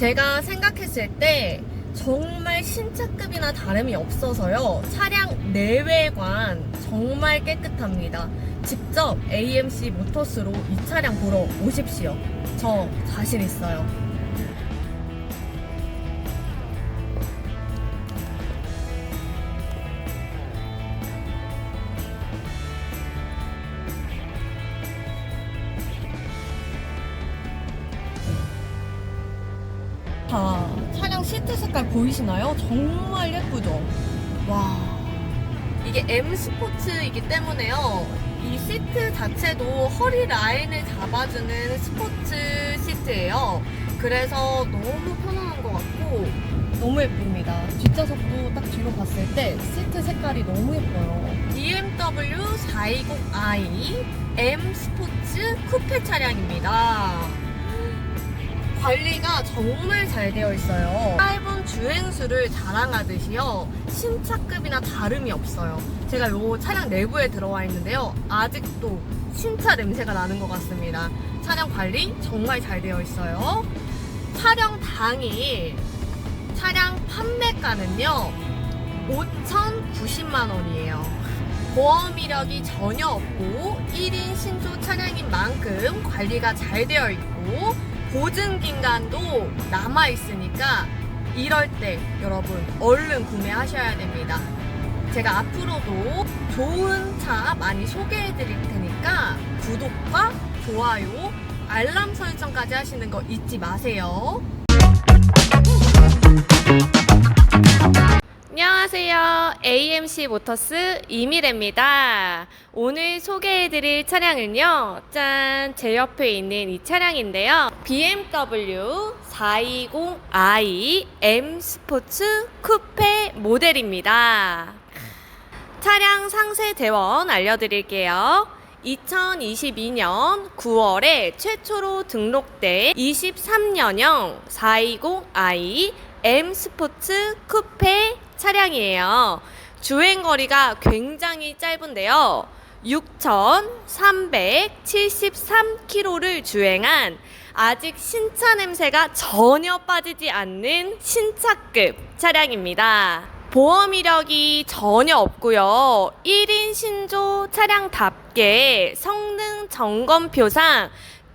제가 생각했을 때 정말 신차급이나 다름이 없어서요. 차량 내외관 정말 깨끗합니다. 직접 AMC 모터스로 이 차량 보러 오십시오. 저 자신 있어요. 자, 차량 시트 색깔 보이시나요? 정말 예쁘죠? 와. 이게 M 스포츠이기 때문에요. 이 시트 자체도 허리 라인을 잡아주는 스포츠 시트예요. 그래서 너무 편안한 것 같고 너무 예쁩니다. 뒷좌석도 딱 뒤로 봤을 때 시트 색깔이 너무 예뻐요. BMW 420i M 스포츠 쿠페 차량입니다. 관리가 정말 잘 되어 있어요. 짧은 주행수를 자랑하듯이요. 신차급이나 다름이 없어요. 제가 요 차량 내부에 들어와 있는데요. 아직도 신차 냄새가 나는 것 같습니다. 차량 관리 정말 잘 되어 있어요. 촬영 당일 차량 판매가는요. 5,090만 원이에요. 보험 이력이 전혀 없고 1인 신조 차량인 만큼 관리가 잘 되어 있고 보증 기간도 남아 있으니까 이럴 때 여러분 얼른 구매하셔야 됩니다. 제가 앞으로도 좋은 차 많이 소개해 드릴 테니까 구독과 좋아요, 알람 설정까지 하시는 거 잊지 마세요. AMC 모터스 이미래입니다. 오늘 소개해드릴 차량은요, 짠! 제 옆에 있는 이 차량인데요. BMW 420i M 스포츠 쿠페 모델입니다. 차량 상세 대원 알려드릴게요. 2022년 9월에 최초로 등록된 23년형 420i M 스포츠 쿠페 차량이에요. 주행 거리가 굉장히 짧은데요. 6,373km를 주행한 아직 신차 냄새가 전혀 빠지지 않는 신차급 차량입니다. 보험 이력이 전혀 없고요. 1인 신조 차량답게 성능 점검표상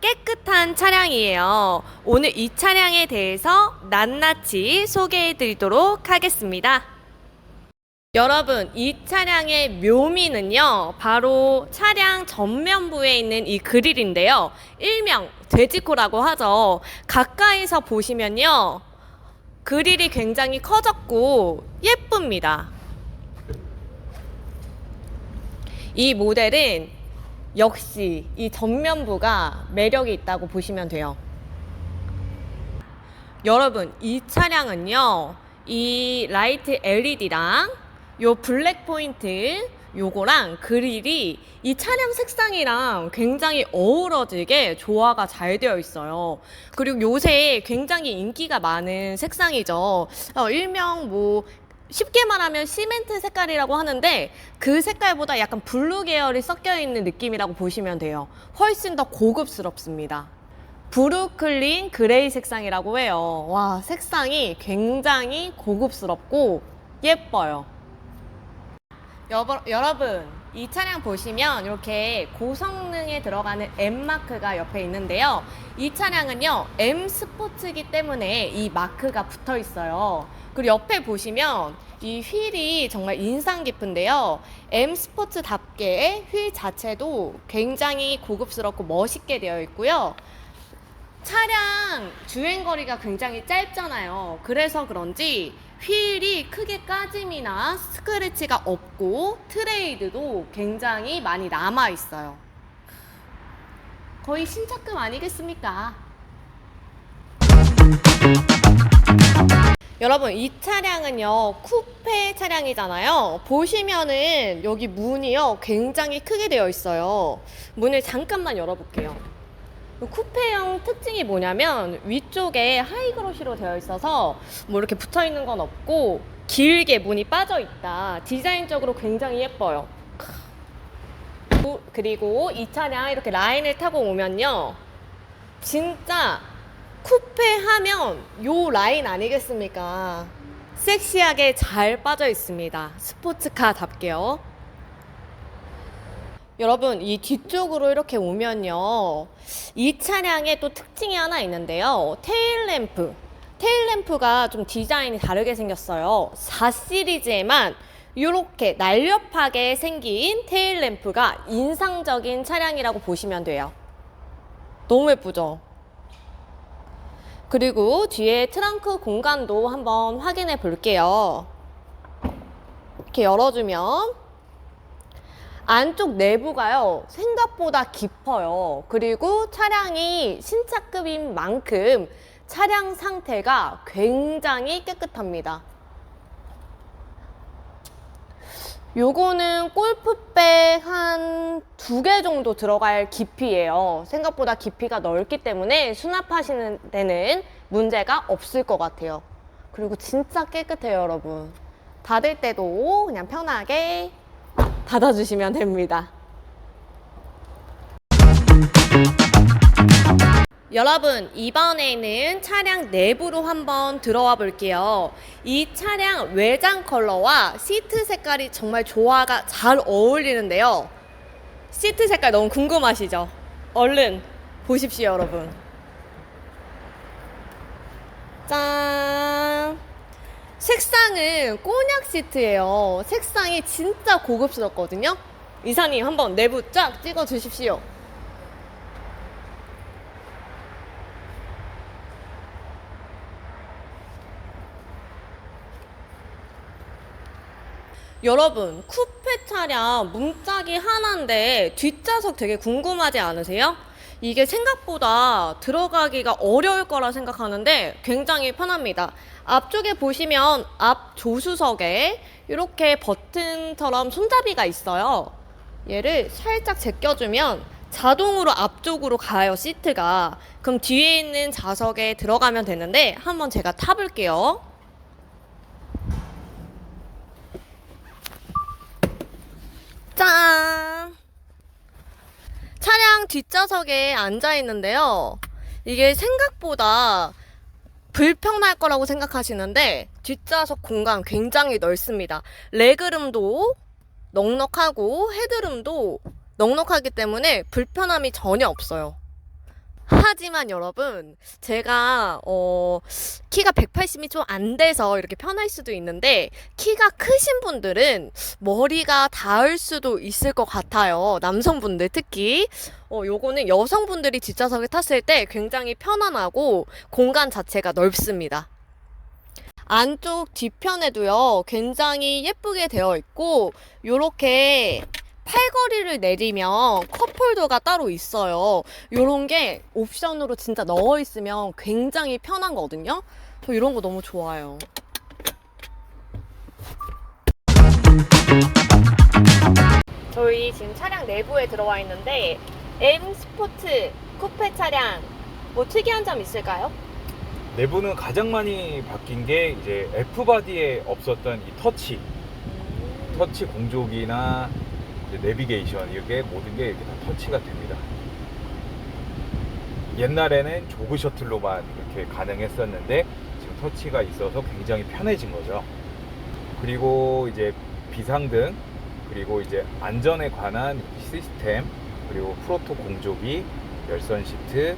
깨끗한 차량이에요. 오늘 이 차량에 대해서 낱낱이 소개해 드리도록 하겠습니다. 여러분, 이 차량의 묘미는요, 바로 차량 전면부에 있는 이 그릴인데요. 일명 돼지코라고 하죠. 가까이서 보시면요, 그릴이 굉장히 커졌고 예쁩니다. 이 모델은 역시 이 전면부가 매력이 있다고 보시면 돼요. 여러분, 이 차량은요, 이 라이트 LED랑 요 블랙 포인트 요거랑 그릴이 이 차량 색상이랑 굉장히 어우러지게 조화가 잘 되어 있어요. 그리고 요새 굉장히 인기가 많은 색상이죠. 어, 일명 뭐 쉽게 말하면 시멘트 색깔이라고 하는데 그 색깔보다 약간 블루 계열이 섞여 있는 느낌이라고 보시면 돼요. 훨씬 더 고급스럽습니다. 브루클린 그레이 색상이라고 해요. 와, 색상이 굉장히 고급스럽고 예뻐요. 여버, 여러분, 이 차량 보시면 이렇게 고성능에 들어가는 M 마크가 옆에 있는데요. 이 차량은요, M 스포츠이기 때문에 이 마크가 붙어 있어요. 그리고 옆에 보시면 이 휠이 정말 인상 깊은데요. M 스포츠답게 휠 자체도 굉장히 고급스럽고 멋있게 되어 있고요. 차량 주행 거리가 굉장히 짧잖아요. 그래서 그런지 휠이 크게 까짐이나 스크래치가 없고 트레이드도 굉장히 많이 남아 있어요. 거의 신차급 아니겠습니까? 여러분 이 차량은요 쿠페 차량이잖아요 보시면은 여기 문이요 굉장히 크게 되어 있어요 문을 잠깐만 열어볼게요 쿠페형 특징이 뭐냐면 위쪽에 하이그로시로 되어 있어서 뭐 이렇게 붙어 있는 건 없고 길게 문이 빠져 있다 디자인적으로 굉장히 예뻐요 그리고 이 차량 이렇게 라인을 타고 오면요 진짜 쿠페 하면 요 라인 아니겠습니까? 섹시하게 잘 빠져 있습니다. 스포츠카답게요. 여러분, 이 뒤쪽으로 이렇게 오면요. 이 차량의 또 특징이 하나 있는데요. 테일 램프. 테일 램프가 좀 디자인이 다르게 생겼어요. 4 시리즈에만 이렇게 날렵하게 생긴 테일 램프가 인상적인 차량이라고 보시면 돼요. 너무 예쁘죠? 그리고 뒤에 트렁크 공간도 한번 확인해 볼게요. 이렇게 열어주면 안쪽 내부가요 생각보다 깊어요. 그리고 차량이 신차급인 만큼 차량 상태가 굉장히 깨끗합니다. 요거는 골프백 한 두 개 정도 들어갈 깊이에요. 생각보다 깊이가 넓기 때문에 수납하시는 데는 문제가 없을 것 같아요. 그리고 진짜 깨끗해요, 여러분. 닫을 때도 그냥 편하게 닫아주시면 됩니다. 여러분, 이번에는 차량 내부로 한번 들어와 볼게요. 이 차량 외장 컬러와 시트 색깔이 정말 조화가 잘 어울리는데요. 시트 색깔 너무 궁금하시죠? 얼른 보십시오, 여러분. 짠! 색상은 꼬냑 시트예요. 색상이 진짜 고급스럽거든요. 이사님 한번 내부 쫙 찍어 주십시오. 여러분, 쿠페 차량 문짝이 하나인데 뒷좌석 되게 궁금하지 않으세요? 이게 생각보다 들어가기가 어려울 거라 생각하는데 굉장히 편합니다. 앞쪽에 보시면 앞 조수석에 이렇게 버튼처럼 손잡이가 있어요. 얘를 살짝 제껴주면 자동으로 앞쪽으로 가요, 시트가. 그럼 뒤에 있는 좌석에 들어가면 되는데 한번 제가 타볼게요. 짠! 차량 뒷좌석에 앉아 있는데요. 이게 생각보다 불편할 거라고 생각하시는데 뒷좌석 공간 굉장히 넓습니다. 레그룸도 넉넉하고 헤드룸도 넉넉하기 때문에 불편함이 전혀 없어요. 하지만 여러분, 제가 어 키가 180이 좀 안 돼서 이렇게 편할 수도 있는데 키가 크신 분들은 머리가 닿을 수도 있을 것 같아요. 남성분들 특히 어 요거는 여성분들이 뒷좌석에 탔을 때 굉장히 편안하고 공간 자체가 넓습니다. 안쪽 뒤편에도요 굉장히 예쁘게 되어 있고 요렇게 팔걸이를 내리면 컵홀더가 따로 있어요. 요런 게 옵션으로 진짜 넣어 있으면 굉장히 편한 거거든요. 저 이런 거 너무 좋아요. 저희 지금 차량 내부에 들어와 있는데 M 스포츠 쿠페 차량 뭐 특이한 점 있을까요? 내부는 가장 많이 바뀐 게 이제 F 바디에 없었던 이 터치, 터치 공조기나 내비게이션 이게 모든 게 이렇게 다 터치가 됩니다. 옛날에는 조그 셔틀로만 이렇게 가능했었는데 지금 터치가 있어서 굉장히 편해진 거죠. 그리고 이제 비상등 그리고 이제 안전에 관한 시스템 그리고 프로토 공조기 열선 시트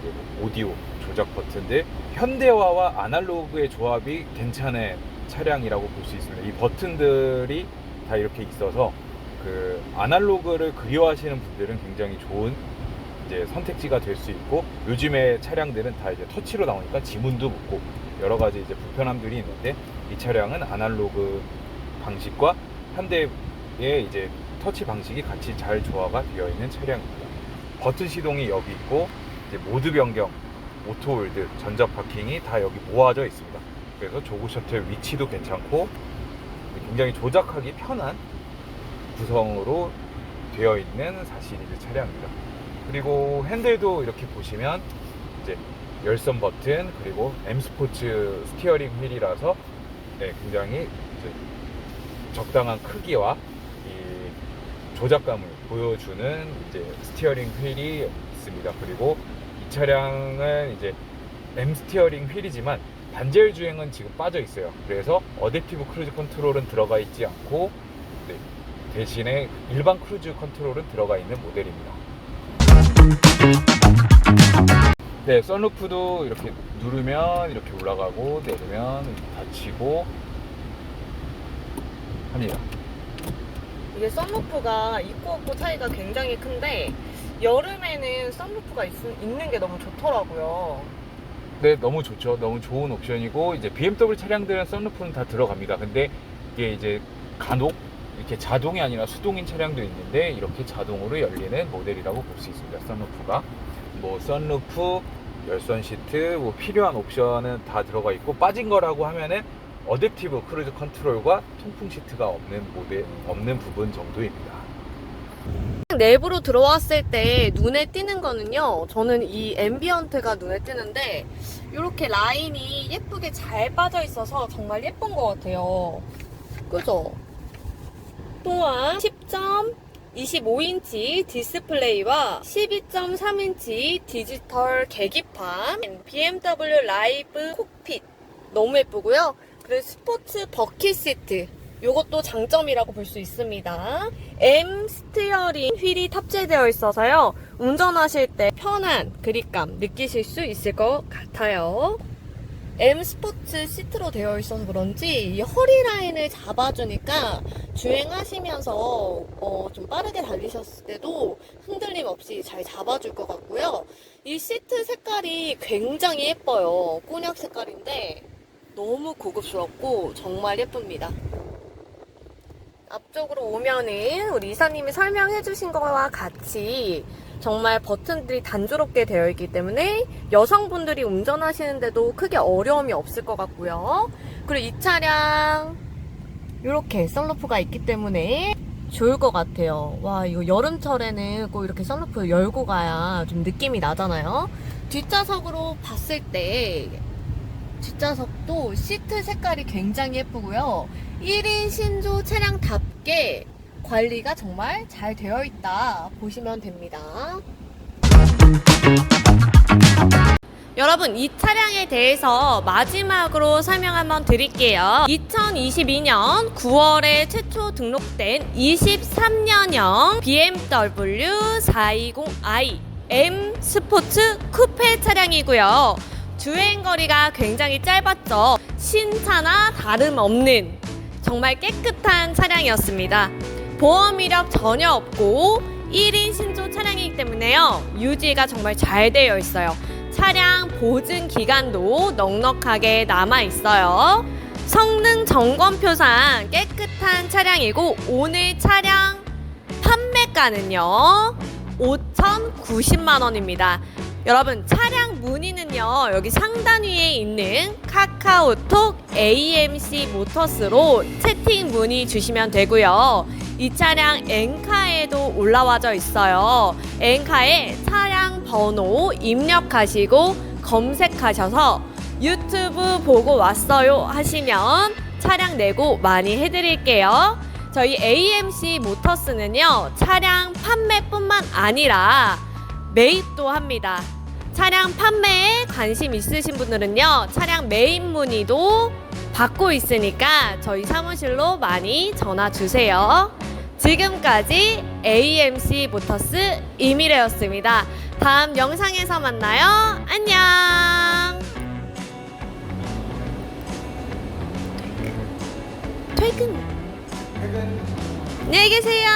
그리고 오디오 조작 버튼들 현대화와 아날로그의 조합이 괜찮은 차량이라고 볼 수 있습니다. 이 버튼들이 다 이렇게 있어서 그 아날로그를 그리워하시는 분들은 굉장히 좋은 이제 선택지가 될 수 있고 요즘에 차량들은 다 이제 터치로 나오니까 지문도 묻고 여러 가지 이제 불편함들이 있는데 이 차량은 아날로그 방식과 현대의 이제 터치 방식이 같이 잘 조화가 되어 있는 차량입니다. 버튼 시동이 여기 있고 이제 모드 변경, 오토홀드, 전자 파킹이 다 여기 모아져 있습니다. 그래서 조그 셔틀 위치도 괜찮고 굉장히 조작하기 편한 구성으로 되어 있는 4시리즈 차량입니다. 그리고 핸들도 이렇게 보시면 이제 열선 버튼 그리고 M 스포츠 스티어링 휠이라서 네, 굉장히 이제 적당한 크기와 이 조작감을 보여주는 이제 스티어링 휠이 있습니다. 그리고 이 차량은 이제 M 스티어링 휠이지만 반제일 주행은 지금 빠져 있어요. 그래서 어댑티브 크루즈 컨트롤은 들어가 있지 않고 네, 대신에 일반 크루즈 컨트롤은 들어가 있는 모델입니다. 네, 썬루프도 이렇게 누르면 이렇게 올라가고 내리면 닫히고 합니다. 이게 썬루프가 있고 없고 차이가 굉장히 큰데 여름에는 썬루프가 있, 있는 게 너무 좋더라고요. 네, 너무 좋죠. 너무 좋은 옵션이고 이제 BMW 차량들은 썬루프는 다 들어갑니다. 근데 이게 이제 간혹 이렇게 자동이 아니라 수동인 차량도 있는데 이렇게 자동으로 열리는 모델이라고 볼 수 있습니다. 썬루프가 뭐 썬루프, 열선 시트, 뭐 필요한 옵션은 다 들어가 있고 빠진 거라고 하면은 어댑티브 크루즈 컨트롤과 통풍 시트가 없는 모델 없는 부분 정도입니다. 내부로 들어왔을 때 눈에 띄는 거는요. 저는 이 앰비언트가 눈에 띄는데 이렇게 라인이 예쁘게 잘 빠져 있어서 정말 예쁜 것 같아요. 그죠? 또한 10.25인치 디스플레이와 12.3인치 디지털 계기판, BMW 라이브 콕핏 너무 예쁘고요. 그리고 스포츠 버킷 시트 이것도 장점이라고 볼 수 있습니다. M 스티어링 휠이 탑재되어 있어서요. 운전하실 때 편한 그립감 느끼실 수 있을 것 같아요. M 스포츠 시트로 되어 있어서 그런지 이 허리 라인을 잡아주니까 주행하시면서 어, 좀 빠르게 달리셨을 때도 흔들림 없이 잘 잡아줄 것 같고요. 이 시트 색깔이 굉장히 예뻐요. 곤약 색깔인데 너무 고급스럽고 정말 예쁩니다. 앞쪽으로 오면은 우리 이사님이 설명해 주신 거와 같이 정말 버튼들이 단조롭게 되어 있기 때문에 여성분들이 운전하시는데도 크게 어려움이 없을 것 같고요. 그리고 이 차량 이렇게 썬루프가 있기 때문에 좋을 것 같아요. 와, 이거 여름철에는 꼭 이렇게 썬루프 열고 가야 좀 느낌이 나잖아요. 뒷좌석으로 봤을 때 뒷좌석도 시트 색깔이 굉장히 예쁘고요. 1인 신조 차량답게 관리가 정말 잘 되어 있다 보시면 됩니다. 여러분 이 차량에 대해서 마지막으로 설명 한번 드릴게요. 2022년 9월에 최초 등록된 23년형 BMW 420i M 스포츠 쿠페 차량이고요. 주행 거리가 굉장히 짧았죠. 신차나 다름없는 정말 깨끗한 차량이었습니다. 보험 이력 전혀 없고 1인 신조 차량이기 때문에요. 유지가 정말 잘 되어 있어요. 차량 보증 기간도 넉넉하게 남아 있어요. 성능 점검표상 깨끗한 차량이고 오늘 차량 판매가는요. 5,090만 원입니다. 여러분 차량 문의는요 여기 상단 위에 있는 카카오톡 AMC 모터스로 채팅 문의 주시면 되고요 이 차량 엔카에도 올라와져 있어요 엔카에 차량 번호 입력하시고 검색하셔서 유튜브 보고 왔어요 하시면 차량 내고 많이 해드릴게요 저희 AMC 모터스는요 차량 판매뿐만 아니라 매입도 합니다. 차량 판매에 관심 있으신 분들은요, 차량 매입 문의도 받고 있으니까 저희 사무실로 많이 전화 주세요. 지금까지 AMC 모터스 이미래였습니다. 다음 영상에서 만나요. 안녕! 퇴근! 안녕히 계세요.